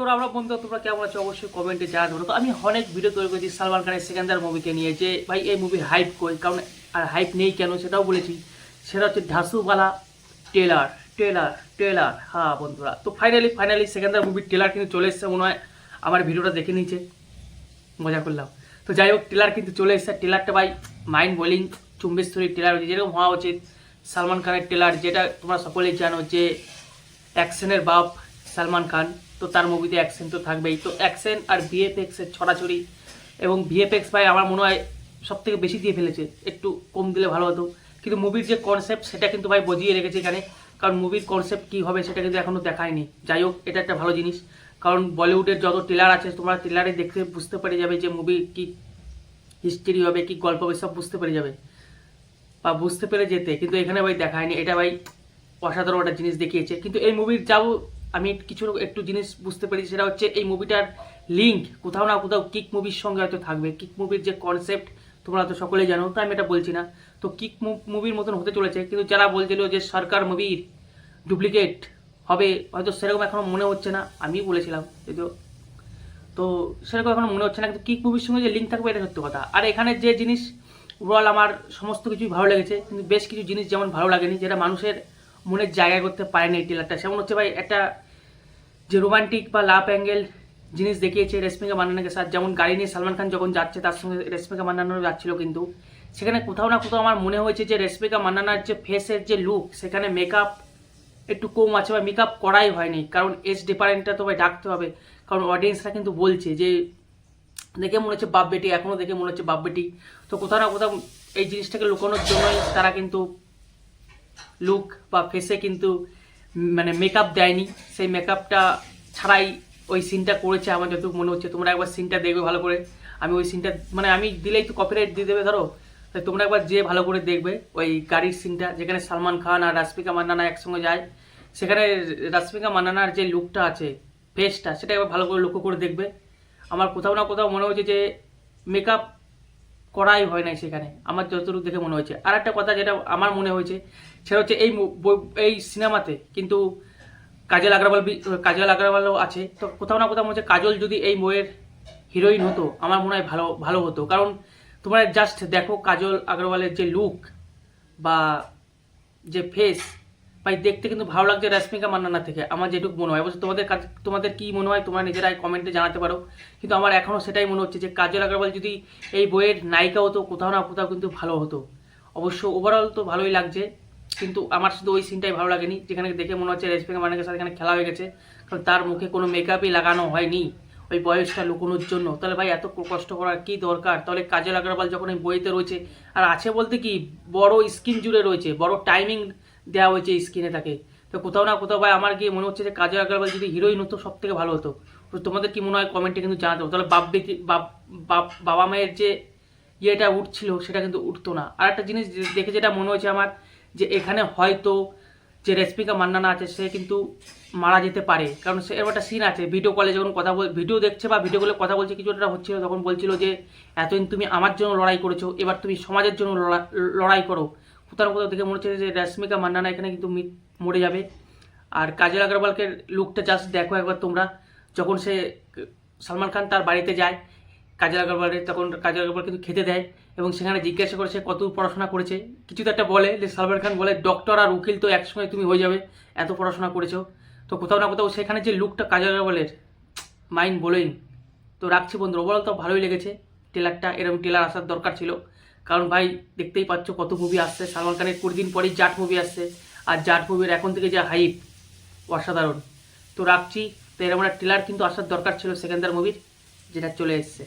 তোরা আমরা বন্ধু, তোমরা কেমন আছো? অবশ্যই কমেন্টে জানাতে তো আমি অনেক ভিডিও তৈরি করেছি সালমান খানের সেকেন্দার মুভিকে নিয়ে যে ভাই এই মুভির হাইপ কই, কারণ আর হাইপ নেই কেন সেটাও বলেছি। সেটা হচ্ছে ধাসুবালা টেলার টেলার টেলার হ্যাঁ বন্ধুরা, তো ফাইনালি ফাইনালি সেকেন্দার মুভির টেলার কিন্তু চলে এসছে মনে হয়। আমার ভিডিওটা দেখে নিয়েছে। মজা করলাম। তো যাই হোক টেলার কিন্তু চলে এসেছে। টেলারটা ভাই মাইন্ড বোলিং চুম্বেশ্বরী টেলার হয়েছে, যেরকম হওয়া উচিত। সালমান খানের টেলার যেটা তোমরা সকলেই জানো যে অ্যাকশনের বাপ সালমান খান। তো তার মুভিতে অ্যাকশন তো থাকবেই। তো অ্যাকশন আর ভিএফএক্সের ছড়াছড়ি এবং ভিএফএক্স ভাই আমার মনে হয় সব থেকে বেশি দিয়ে ফেলেছে। একটু কম দিলে ভালো হতো। কিন্তু মুভির যে কনসেপ্ট সেটা কিন্তু ভাই বজিয়ে রেখেছে এখানে। কারণ মুভির কনসেপ্ট কী হবে সেটা কিন্তু এখনও দেখায়নি। যাই হোক, এটা একটা ভালো জিনিস। কারণ বলিউডের যত টেলার আছে, তোমরা টেলারে দেখতে বুঝতে পেরে যাবে যে মুভি কি হিস্ট্রি হবে, কি গল্প হবে, সব বুঝতে পেরে যাবে। বা বুঝতে পেরে যেতে। কিন্তু এখানে ভাই দেখায়নি। এটা ভাই অসাধারণ একটা জিনিস দেখিয়েছে। কিন্তু এই মুভির যাও আমি কিছু একটু জিনিস বুঝতে পেরেছি, সেটা হচ্ছে এই মুভিটার লিঙ্ক কোথাও না কোথাও কিক মুভির সঙ্গে হয়তো থাকবে। কিক মুভির যে কনসেপ্ট তোমরা তো সকলেই জানো, তো আমি এটা বলছি না। তো কিক মুভির মতন হতে চলেছে, কিন্তু যারা বলছিল যে সরকার মুভির ডুপ্লিকেট হবে, হয়তো সেরকম এখনও মনে হচ্ছে না আমি বলেছিলাম। যদিও তো সেরকম এখনও মনে হচ্ছে না, কিন্তু কিক মুভির সঙ্গে যে লিঙ্ক থাকবে, এটা সত্য কথা। আর এখানে যে জিনিস ওভারঅল আমার সমস্ত কিছুই ভালো লেগেছে, কিন্তু বেশ কিছু জিনিস যেমন ভালো লাগেনি, যেটা মানুষের মনের জায়গায় করতে পারেনি এই টেলারটা সেমন হচ্ছে ভাই, একটা যে রোমান্টিক বা লাভ অ্যাঙ্গেল জিনিস দেখিয়েছে রেশমিকা মান্নানাকে সাথ, যেমন গাড়ি নিয়ে সালমান খান যখন যাচ্ছে, তার সঙ্গে রেশমিকা মান্নানাও যাচ্ছিল কিন্তু। সেখানে কোথাও না কোথাও আমার মনে হয়েছে যে রেশমিকা মান্নানার যে ফেসের যে লুক সেখানে মেকআপ একটু কম আছে বা মেকআপ করাই হয়নি। কারণ এজ ডিফারেন্টটা তো ভাই ডাকতে হবে। কারণ অডিয়েন্সরা কিন্তু বলছে যে, দেখে মনে হচ্ছে বাপ বেটি এখনও দেখে মনে হচ্ছে বাপ বেটি। তো কোথাও না কোথাও এই জিনিসটাকে লুকানোর জন্যই তারা কিন্তু লুক বা ফেসে কিন্তু মানে মেকআপ দেয়নি। সেই মেকআপটা ছাড়াই ওই সিনটা করেছে আমার যতটুকু মনে হচ্ছে। তোমরা একবার সিনটা দেখবে ভালো করে। আমি ওই সিনটা মানে আমি দিলেই তো কপিরাইট দিয়ে দেবে, ধরো। তাই তোমরা একবার যে ভালো করে দেখবে ওই গাড়ির সিনটা যেখানে সালমান খান আর রাশমিকা মান্নানা একসঙ্গে যায়। সেখানে রাশমিকা মান্নানার যে লুকটা আছে ফেসটা সেটা একবার ভালো করে লক্ষ্য করে দেখবে। আমার কোথাও না কোথাও মনে হচ্ছে যে মেকআপ করাই হয় নাই সেখানে, আমার যতটুকু দেখে মনে হয়েছে। আর একটা কথা যেটা আমার মনে হয়েছে, সেটা হচ্ছে এই এই সিনেমাতে কিন্তু কাজল আগরওয়াল বি- কাজল আগরওয়ালও আছে। তো কোথাও না কোথাও মনে হচ্ছে কাজল যদি এই বইয়ের হিরোইন হতো, আমার মনে হয় ভালো ভালো হতো। কারণ তোমরা জাস্ট দেখো কাজল আগরওয়ালের যে লুক বা যে ফেস ভাই, দেখতে কিন্তু ভালো লাগছে রশ্মিকা মান্নানা থেকে। আমার যেটুকু মনে হয়। অবশ্য তোমাদের কাজ, তোমাদের কী মনে হয় তোমরা নিজেরাই কমেন্টে জানাতে পারো। কিন্তু আমার এখনও সেটাই মনে হচ্ছে যে, কাজল আগরওয়াল যদি এই বইয়ের নায়িকা হতো, কোথাও না কোথাও কিন্তু ভালো হতো। অবশ্য ওভারঅল তো ভালোই লাগছে, কিন্তু আমার শুধু ওই সিনটাই ভালো লাগেনি, যেখানে দেখে মনে হচ্ছে রেশমিকা মান্নানের সাথে এখানে খেলা হয়ে গেছে। কারণ তার মুখে কোনো মেকআপই লাগানো হয়নি ওই বয়সটা লুকোনোর জন্য। তাহলে ভাই, এত কষ্ট করার কি দরকার? তাহলে কাজল আগরওয়াল যখন এই বইতে রয়েছে, আর আছে বলতে কি, বড় স্ক্রিন জুড়ে রয়েছে, বড় টাইমিং দেওয়া হয়েছে স্ক্রিনে তাকে। তো কোথাও না কোথাও ভাই আমার গিয়ে মনে হচ্ছে যে কাজল আগরওয়াল যদি হিরোইন হতো সব থেকে ভালো হতো। তো তোমাদের কি মনে হয় কমেন্টে কিন্তু জানাতে হবে তাহলে বাপ বাপ বাবা মায়ের যে ইয়েটা উঠছিল, সেটা কিন্তু উঠতো না। আর একটা জিনিস দেখে যেটা মনে হয়েছে আমার, যে এখানে হয়তো যে রেশমিকা মান্নানা আছে, সে কিন্তু মারা যেতে পারে। কারণ সে একটা সিন আছে ভিডিও কলে যখন কথা বল ভিডিও দেখছে বা ভিডিও কলে কথা বলছে, কিছু একটা হচ্ছিল, তখন বলছিল যে, এতদিন তুমি আমার জন্য লড়াই করেছ, এবার তুমি সমাজের জন্য লড়া- লড়াই করো। কোথাও কোথাও দেখে মনে হচ্ছে যে রেশমিকা মান্নানা এখানে কিন্তু মরে যাবে। আর কাজল আগরওয়ালকে লুকটা জাস্ট দেখো একবার তোমরা। যখন সে সালমান খান তার বাড়িতে যায়, কাজল আগরওয়ালের তখন কাজল আগরওয়াল কিন্তু খেতে দেয় এবং সেখানে জিজ্ঞাসা করে সে কত পড়াশোনা করেছে। কিছু তো একটা বলে যে সালমান খান বলে ডক্টর আর উকিল তো একসঙ্গে তুমি হয়ে যাবে, এত পড়াশোনা করেছ। তো কোথাও না কোথাও সেখানে যে লুকটা কাজল আগরওয়ালের মাইন্ড বলোই তো রাখছি বন্ধু ওভারঅল তো ভালোই লেগেছে। টেলারটা এরকম টেলার আসার দরকার ছিল। কারণ ভাই দেখতেই পাচ্ছ কত মুভি আসছে। সালমান খানের কুড়ি দিন পরেই জাট মুভি আসছে। আর জাট মুভির এখন থেকে যে হাইপ অসাধারণ। তো রাখছি। তো এরকম একটা ট্রেলার কিন্তু আসার দরকার ছিল সেকেন্ডার মুভির যেটা চলে এসছে।